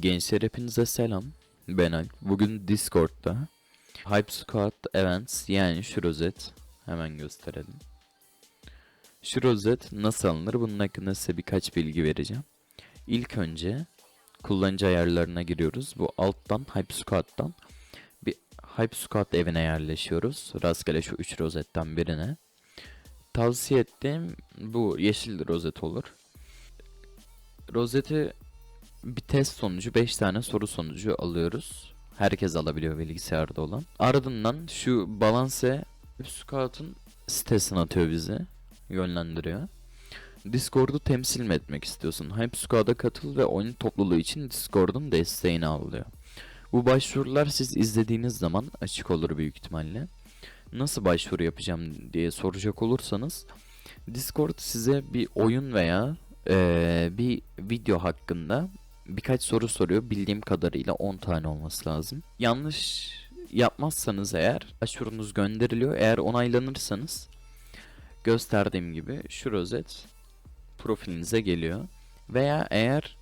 Gençler hepinize selam. Ben Alp. Bugün Discord'da Hype Squad Events yani şu rozet hemen gösterelim. Şu rozet nasıl alınır bunun hakkında size birkaç bilgi vereceğim. İlk önce kullanıcı ayarlarına giriyoruz. Bu alttan Hype Squad'dan bir Hype Squad evine yerleşiyoruz. Rastgele şu 3 rozetten birine. Tavsiye ettiğim bu yeşil rozet olur. Rozeti bir test sonucu 5 tane soru sonucu alıyoruz. Herkes alabiliyor bilgisayarda olan. Ardından şu Balance Scout'un sitesine atıyor bizi. Yönlendiriyor. Discord'u temsil mi etmek istiyorsun? Hype Squad'a katıl ve oyun topluluğu için Discord'un desteğini al diyor. Bu başvurular siz izlediğiniz zaman açık olur büyük ihtimalle. Nasıl başvuru yapacağım diye soracak olursanız Discord size bir oyun veya eee, bir video hakkında birkaç soru soruyor. Bildiğim kadarıyla 10 tane olması lazım. Yanlış yapmazsanız eğer başvurunuz gönderiliyor. Eğer onaylanırsanız gösterdiğim gibi şu rozet profilinize geliyor. Veya eğer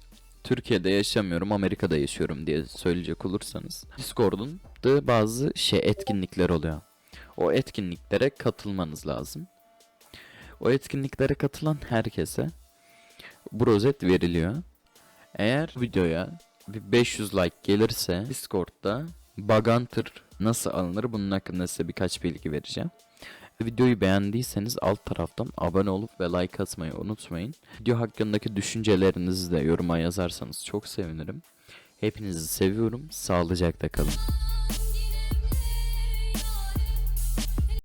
Türkiye'de yaşamıyorum, Amerika'da yaşıyorum diye söyleyecek olursanız Discord'un da bazı şey etkinlikler oluyor. O etkinliklere katılmanız lazım. O etkinliklere katılan herkese bu rozet veriliyor. Eğer videoya bir 500 like gelirse Discord'da Baganter nasıl alınır bunun hakkında size birkaç bilgi vereceğim. Videoyu beğendiyseniz alt taraftan abone olup ve like atmayı unutmayın. Video hakkındaki düşüncelerinizi de yoruma yazarsanız çok sevinirim. Hepinizi seviyorum. Sağlıcakla kalın.